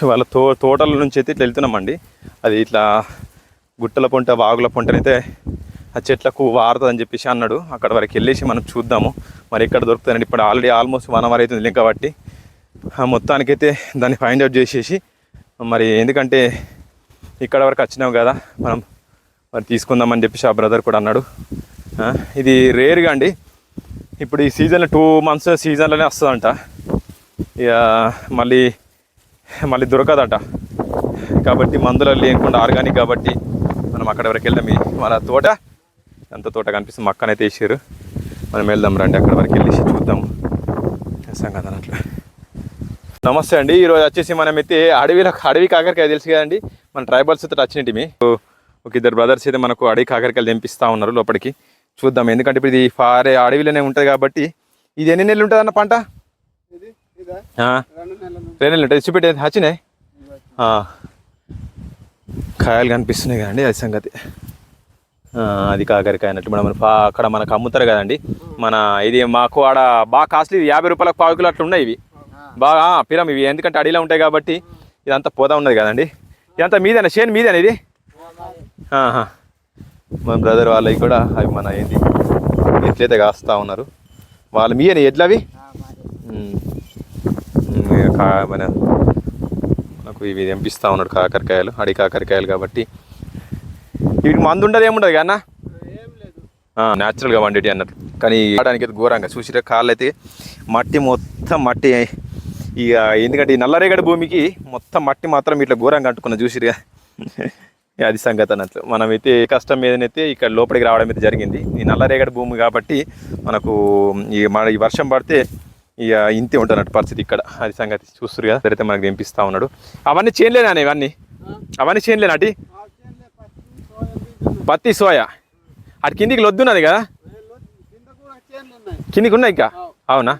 వాళ్ళ తో తోటల నుంచి అయితే ఇట్లా వెళ్తున్నామండి. అది ఇట్లా గుట్టల పొంట వాగుల పొంటనైతే ఆ చెట్లకు వారుతుందని చెప్పేసి అన్నాడు. అక్కడ వరకు వెళ్ళేసి మనం చూద్దాము. మరి ఎక్కడ దొరుకుతుందండి? ఇప్పుడు ఆల్రెడీ ఆల్మోస్ట్ వన్ అవర్ అవుతుంది లింక్ కాబట్టి ఆ మొత్తానికైతే దాన్ని ఫైండ్ అవుట్ చేసేసి మరి ఎందుకంటే ఇక్కడ వరకు వచ్చినాం కదా మనం మరి తీసుకుందామని చెప్పేసి ఆ బ్రదర్ కూడా అన్నాడు. ఇది రేర్గా అండి. ఇప్పుడు ఈ సీజన్లో టూ మంత్స్ సీజన్లోనే వస్తుందంట. ఇక మళ్ళీ మళ్ళీ దొరకదట. కాబట్టి మందులు లేకుండా ఆర్గానిక్ కాబట్టి మనం అక్కడ వరకు వెళ్దాం. మన తోట ఎంత తోట కనిపిస్తుంది? మక్కనైతే వేసారు మనం వెళ్దాం రండి అక్కడ వరకు వెళ్ళేసి చూద్దాం. సంగతి అట్లా నమస్తే అండి. ఈరోజు వచ్చేసి మనం అయితే అడవిలో అడవి కాకరకాయ తెలుసు కదండి? మన ట్రైబల్స్ అయితే వచ్చినట్టు ఒక ఇద్దరు బ్రదర్స్ అయితే మనకు అడవి కాకరకాయలు తెంపిస్తా ఉన్నారు లోపలికి. చూద్దాం. ఎందుకంటే ఇప్పుడు ఇది ఫారే అడవిలోనే ఉంటుంది కాబట్టి ఇది ఎన్ని నెలలు ఉంటుందన్న పంట? రెండు నెలలు ఉంటుంది చూపెట్టి వచ్చినాయి? కాయలు కనిపిస్తున్నాయి కదండి అది సంగతి. అది కాకరకాయ అన్నట్టు. మనం అక్కడ మనకు అమ్ముతారు కదండి. మన ఇది మాకు ఆడ బాగా కాస్ట్లీ యాభై రూపాయలకు పావు కిలో అట్లా ఉన్నాయి ఇవి. బాగా పిరం ఇవి. ఎందుకంటే అడవిలో ఉంటాయి కాబట్టి ఇదంతా పోదా ఉన్నది కదండి. ఇదంతా మీదేనా? చేను మీదేనా ఇది. మన బ్రదర్ వాళ్ళవి కూడా అవి మన ఏంటి ఎట్లయితే కాస్తా ఉన్నారు. వాళ్ళు మీయని ఎడ్లు అవి ఉమ్. ఉమ్, ఇక కా- మన మనకు ఇవి తెంపిస్తూ ఉన్నాడు కాకరకాయలు అడి కాకరకాయలు కాబట్టి. వీటికి మందు ఉండదు ఏముండదు కన్నా ఏం లేదు న్యాచురల్గా వండేటి అన్నట్టు. కానీ ఆడడానికి అయితే ఘోరంగా. చూసిరే కాళ్ళు అయితే మట్టి మొత్తం మట్టి. ఇక ఎందుకంటే ఈ నల్లరేగడి భూమికి మొత్తం మట్టి మాత్రం ఇట్లా ఘోరంగా అంటుకున్న చూసిరుగా అది సంగతి అన్నట్లు. మనమైతే కష్టం మీదనైతే ఇక్కడ లోపలికి రావడం అయితే జరిగింది. ఈ నల్లరేగడి భూమి కాబట్టి మనకు ఈ మన ఈ వర్షం పడితే ఇక ఇంతే ఉంటున్నట్టు పరిస్థితి ఇక్కడ. అది సంగతి చూస్తారు కదా సరైతే మనకు తెంపిస్తూ ఉన్నాడు. అవన్నీ చేయలేనా ఇవన్నీ? అవన్నీ చేయలేనా అటి? పత్తి సోయా. అటు కిందికి లొద్దున్నది కదా? కిందికి ఉన్నాయి ఇంకా? అవునా?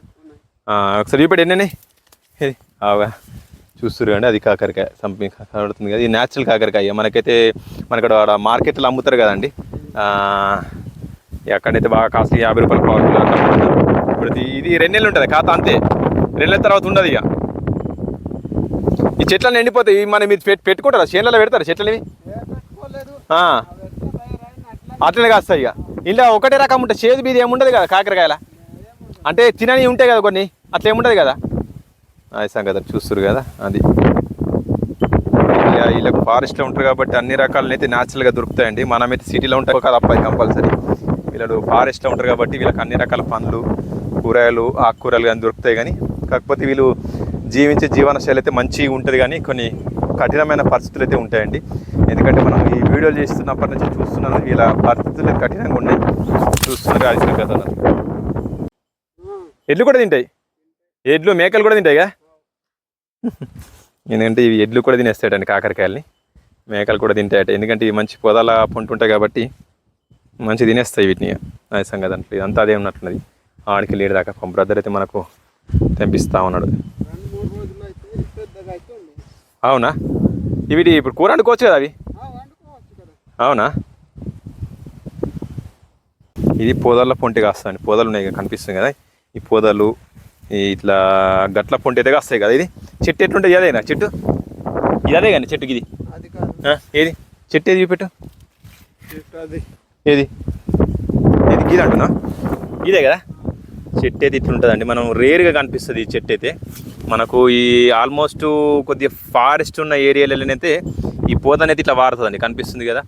ఒకసారి చూపెట్టి ఎన్నీ ఇది అవుగా. చూస్తురు అండి అది కాకరకాయ సంథింగ్ కనబడుతుంది కదా. ఇది న్యాచురల్ కాకరకాయ. మనకైతే మనక్కడ ఆడ మార్కెట్లో అమ్ముతారు కదండి. అక్కడైతే బాగా కాస్ట్లీ యాభై రూపాయలు పావు కిలో ఇప్పుడు ఇది- రెండు నెలలు ఉంటుంది ఖాతా అంతే. రెండు నెలల తర్వాత ఉండదు ఇక. ఈ చెట్లను ఎండిపోతాయి మనం మీరు పెట్టు పెట్టుకుంటారా? చేనులలో పెడతారా చెట్లని అట్లనే కాస్తాయి ఇక. ఇలా ఒకటే రకం ఉంటుంది చేదు బీది ఏముండదు కదా కాకరకాయల? అంటే తినని ఉంటాయి కదా కొన్ని అట్లా ఏముండదు కదా? అది సంగతి చూస్తారు కదా అది. వీళ్ళకి ఫారెస్ట్లో ఉంటారు కాబట్టి అన్ని రకాలని అయితే న్యాచురల్గా దొరుకుతాయండి. మనమైతే సిటీలో ఉంటాం కదా అబ్బాయి కంపల్సరీ. వీళ్ళు ఫారెస్ట్లో ఉంటారు కాబట్టి వీళ్ళకి అన్ని రకాల పండ్లు కూరగాయలు ఆకుకూరలు కానీ దొరుకుతాయి కానీ కాకపోతే వీళ్ళు జీవించే జీవన శైలి అయితే మంచిగా ఉంటుంది కానీ కొన్ని కఠినమైన పరిస్థితులు అయితే ఉంటాయండి. ఎందుకంటే మనం ఈ వీడియోలు చేస్తున్నప్పటి నుంచి చూస్తున్నాను వీళ్ళ పరిస్థితులు అయితే కఠినంగా ఉన్నాయి. చూస్తున్నారు కదా ఎడ్లు కూడా తింటాయి. ఎడ్లు మేకలు కూడా తింటాయిగా? ఎందుకంటే ఇవి ఎడ్లు కూడా తినేస్తాయండి కాకరకాయల్ని. మేకలు కూడా తింటాయట. ఎందుకంటే ఇవి మంచి పొదల పొంటు ఉంటాయి కాబట్టి మంచి తినేస్తాయి వీటిని. అది సంగతి అంటే ఇదంతా అదే ఉన్నట్టున్నది. ఆడికి లేడు దాకా. మా బ్రదర్ అయితే మనకు తెంపిస్తా ఉన్నాడు. అవునా? ఇవి ఇప్పుడు కూర వండుకోవచ్చు కదా అవి? అవునా? ఇది పొదల పొంటి కాస్తాయండి. పొదలు ఉన్నాయి కదా, కనిపిస్తుంది కదా. ఈ పొదలు ఇట్లా గట్ల పొంటి అయితే కాస్తాయి కదా ఇది. చెట్టు ఎట్లుంటుంది అదేనా చెట్టు? ఇది అదే కానీ చెట్టుకి ఇది. ఏది? చెట్టు ఏది చూపెట్టు? ఏది? ఇది గీది అంటున్నా ఇదే కదా? చెట్టు అయితే ఇట్లుంటుందండి మనం రేర్గా కనిపిస్తుంది ఈ చెట్టు అయితే. మనకు ఈ ఆల్మోస్ట్ కొద్దిగా ఫారెస్ట్ ఉన్న ఏరియాలలోనైతే ఈ పోత అనేది ఇట్లా వారుతుందండి. కనిపిస్తుంది కదా.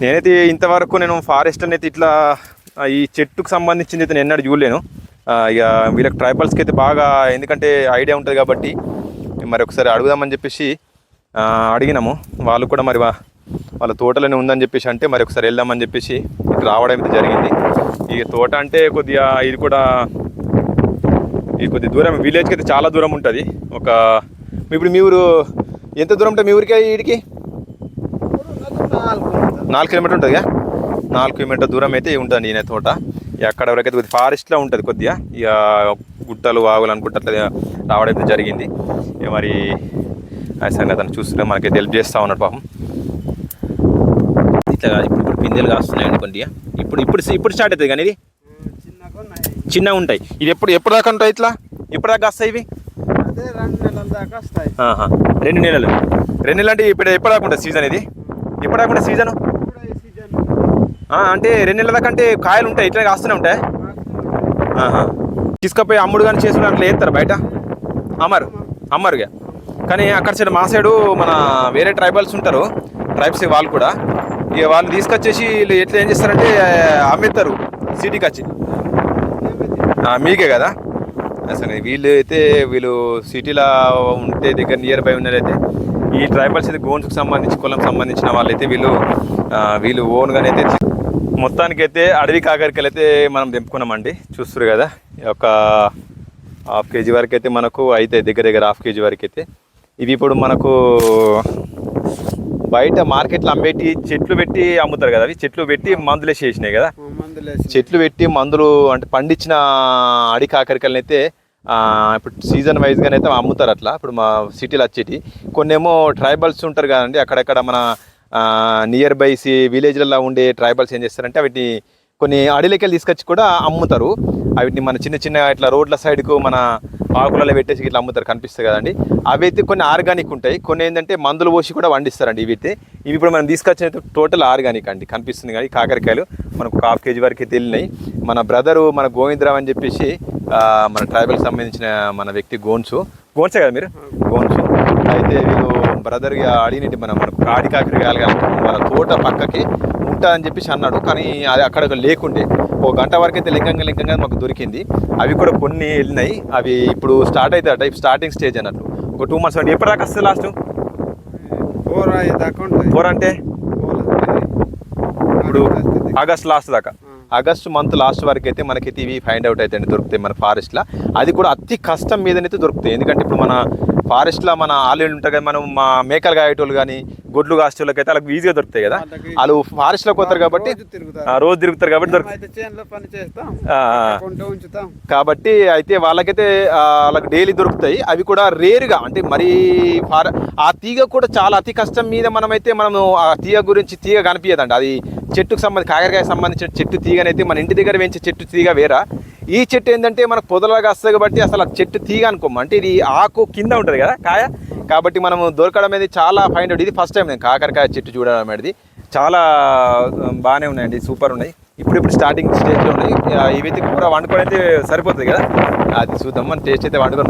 నేనైతే ఇంతవరకు నేను ఫారెస్ట్ అనేది ఇట్లా ఈ చెట్టుకు సంబంధించింది అయితే నేను చూడలేను. ఇక వీళ్ళకి ట్రైబల్స్కి అయితే బాగా ఎందుకంటే ఐడియా ఉంటుంది కాబట్టి మరి ఒకసారి అడుగుదామని చెప్పేసి అడిగినాము. వాళ్ళు కూడా మరి వా- వాళ్ళ తోటలోనే ఉందని చెప్పేసి అంటే మరి ఒకసారి వెళ్దామని చెప్పేసి ఇటు రావడం అయితే జరిగింది. ఈ తోట అంటే కొద్దిగా ఇది కూడా ఇది కొద్ది దూరం విలేజ్కి అయితే చాలా దూరం ఉంటుంది. ఒక ఇప్పుడు మీ ఊరు ఎంత దూరం ఉంటుంది మీ ఊరికి వీడికి నాలుగు కిలోమీటర్ ఉంటుంది కదా? నాలుగు కిలోమీటర్ దూరం అయితే ఉంటుంది ఈయన తోట. ఇక అక్కడ వరకైతే కొద్దిగా ఫారెస్ట్లో ఉంటుంది కొద్దిగా. ఇక గుట్టలు వాగులు అనుకుంటే అట్లా రావడం అయితే జరిగింది. ఇక మరి ఆ సంగతి అతను చూస్తుంటే మనకైతే హెల్ప్ చేస్తూ ఉన్నాడు పాపం. ఇట్లా ఇప్పుడు ఇప్పుడు పిందెలు కాస్తున్నాయండి కొద్దిగా ఇప్పుడు ఇప్పుడు ఇప్పుడు స్టార్ట్ అవుతుంది కానీ ఇది? చిన్నగా ఉంటాయి ఇది ఎప్పుడు ఎప్పుడు దాకా ఉంటాయి ఇట్లా? ఎప్పుడు దాకా వస్తాయి ఇవి? అదే రెండు నెలల దాకా. రెండు నెలలు. అంటే ఇప్పుడు ఎప్పటిదాకా సీజన్ ఇది? సీజన్? కూడా ఈ సీజన్. అంటే రెండు నెలల దాకా అంటే కాయలు ఉంటాయి ఇట్లా కాస్తూనే ఉంటాయి. తీసుకపోయి అమ్ముడు కానీ చేసుకుని అట్లా వేస్తారు బయట? అమ్మరు. అమ్మరుగా. కానీ అక్కడ సైడ్ మా సైడు మన వేరే ట్రైబల్స్ ఉంటారు. ట్రైబ్స్ వాళ్ళు కూడా. ఇక వాళ్ళు తీసుకొచ్చేసి వీళ్ళు ఎట్లా ఏం చేస్తారంటే అమ్మేస్తారు సిటీకి వచ్చి మీకే కదా? అసలు వీళ్ళు అయితే వీళ్ళు సిటీలో ఉంటే దగ్గర నియర్ బై ఉన్నదైతే ఈ ట్రైబల్స్ అయితే గోన్స్కి సంబంధించి కులం సంబంధించిన వాళ్ళైతే వీళ్ళు వీళ్ళు ఓన్గానే అయితే మొత్తానికైతే అడవి కాకరికలు అయితే మనం తెంపుకున్నామండి. చూస్తారు కదా? ఒక హాఫ్ కేజీ వరకు అయితే మనకు అయితే దగ్గర దగ్గర హాఫ్ కేజీ వరకు అయితే ఇవి ఇప్పుడు మనకు బయట మార్కెట్లో అమ్మేటి చెట్లు పెట్టి అమ్ముతారు కదా అవి? చెట్లు పెట్టి మందులు వేసి చేసినాయి కదా చెట్లు పెట్టి మందులు అంటే పండించిన అడి కాకరికల్ని అయితే ఇప్పుడు సీజన్ వైజ్గానే అయితే అమ్ముతారు అట్లా. ఇప్పుడు మా సిటీలో వచ్చేటి. కొన్ని ఏమో ట్రైబల్స్ ఉంటారు కదండి. అక్కడక్కడ మన నియర్ బై సి విలేజ్లలో ఉండే ట్రైబల్స్ ఏం చేస్తారంటే వాటిని కొన్ని అడవిలోకి తీసుకొచ్చి కూడా అమ్ముతారు. వాటిని మన చిన్న చిన్న ఇట్లా రోడ్ల సైడ్కు మన ఆకులలో పెట్టేసి ఇట్లా అమ్ముతారు. కనిపిస్తుంది కదండి. అవి అయితే కొన్ని ఆర్గానిక్ ఉంటాయి. కొన్ని ఏంటంటే మందులు పోసి కూడా వండిస్తారండి ఇవి అయితే ఇవి ఇప్పుడు మనం తీసుకొచ్చిన టోటల్ ఆర్గానిక్ అండి. కనిపిస్తుంది కానీ కాకరకాయలు మనకు ఒక హాఫ్ కేజీ వరకు అయితే వెళ్ళినాయి మన బ్రదరు మన గోవిందరావు అని చెప్పేసి మన ట్రైబల్ సంబంధించిన మన వ్యక్తి గోన్సు. గోన్సే కదా మీరు? గోన్సు అయితే వీళ్ళు బ్రదర్ అడిగినట్టు మనం మనకు కాడి కానీ వాళ్ళ తోట పక్కకి ఉంటుందని చెప్పేసి అన్నాడు. కానీ అది అక్కడ లేకుండే ఒక గంట వరకు అయితే లింగంగా లింగంగా మాకు దొరికింది. అవి కూడా కొన్ని వెళ్ళినాయి. అవి ఇప్పుడు స్టార్ట్ అవుతాయట స్టార్టింగ్ స్టేజ్ అన్నట్టు ఒక టూ మంత్స్ అంటే ఎప్పటిదాకా వస్తుంది లాస్ట్ ఫోర్ అయ్యే దాకా ఉంటాయి. ఫోర్ అంటే? ఇప్పుడు ఇప్పుడు ఆగస్ట్ లాస్ట్ దాకా. ఆగస్ట్ మంత్ లాస్ట్ వరకు అయితే మనకైతే ఇవి ఫైండ్ అవుట్ అయితే దొరుకుతాయి మన ఫారెస్ట్లో అది కూడా అతి కష్టం మీదనైతే దొరుకుతాయి. ఎందుకంటే ఇప్పుడు మన ఫారెస్ట్లో మన ఆల్రెడీ ఉంటాయి కదా మనం మా మేకలు కాయేటోళ్ళు కానీ గొడ్లు కాసేటోళ్ళకి అయితే వాళ్ళకి ఈజీగా దొరుకుతాయి కదా. వాళ్ళు ఫారెస్ట్లోకి పోతారు కాబట్టి రోజు తిరుగుతారు. కాబట్టి దొరుకుతాయి. కాబట్టి అయితే వాళ్ళకైతే వాళ్ళకి డైలీ దొరుకుతాయి. అవి కూడా రేరుగా అంటే మరీ ఫార ఆ తీగ కూడా చాలా అతి కష్టం మీద మనమైతే మనము ఆ తీగ గురించి తీగ కనిపించదండి అది చెట్టుకు సంబంధించి కాకరకాయ సంబంధించిన చెట్టు అనేది మన ఇంటి దగ్గర పెంచే చెట్టు తీగ వేరా? ఈ చెట్టు ఏంటంటే మనకు పొదలాగా వస్తుంది కాబట్టి అసలు ఆ చెట్టు తీగ అనుకోము. అంటే ఇది ఆకు కింద ఉంటుంది కదా కాయ? కాబట్టి మనము దొరకడం అనేది చాలా ఫైండ్ అవుట్ ఇది ఫస్ట్ టైం నేను కాకరకాయ చెట్టు చూడడం అనేది. చాలా బాగానే ఉన్నాయండి. సూపర్ ఉన్నాయి. ఇప్పుడు ఇప్పుడు స్టార్టింగ్ స్టేజ్లో ఉన్నాయి. ఆ, ఇవైతే కూర వండుకొని అయితే సరిపోతుంది కదా? అది చూద్దాం మన టేస్ట్ అయితే వండుకొని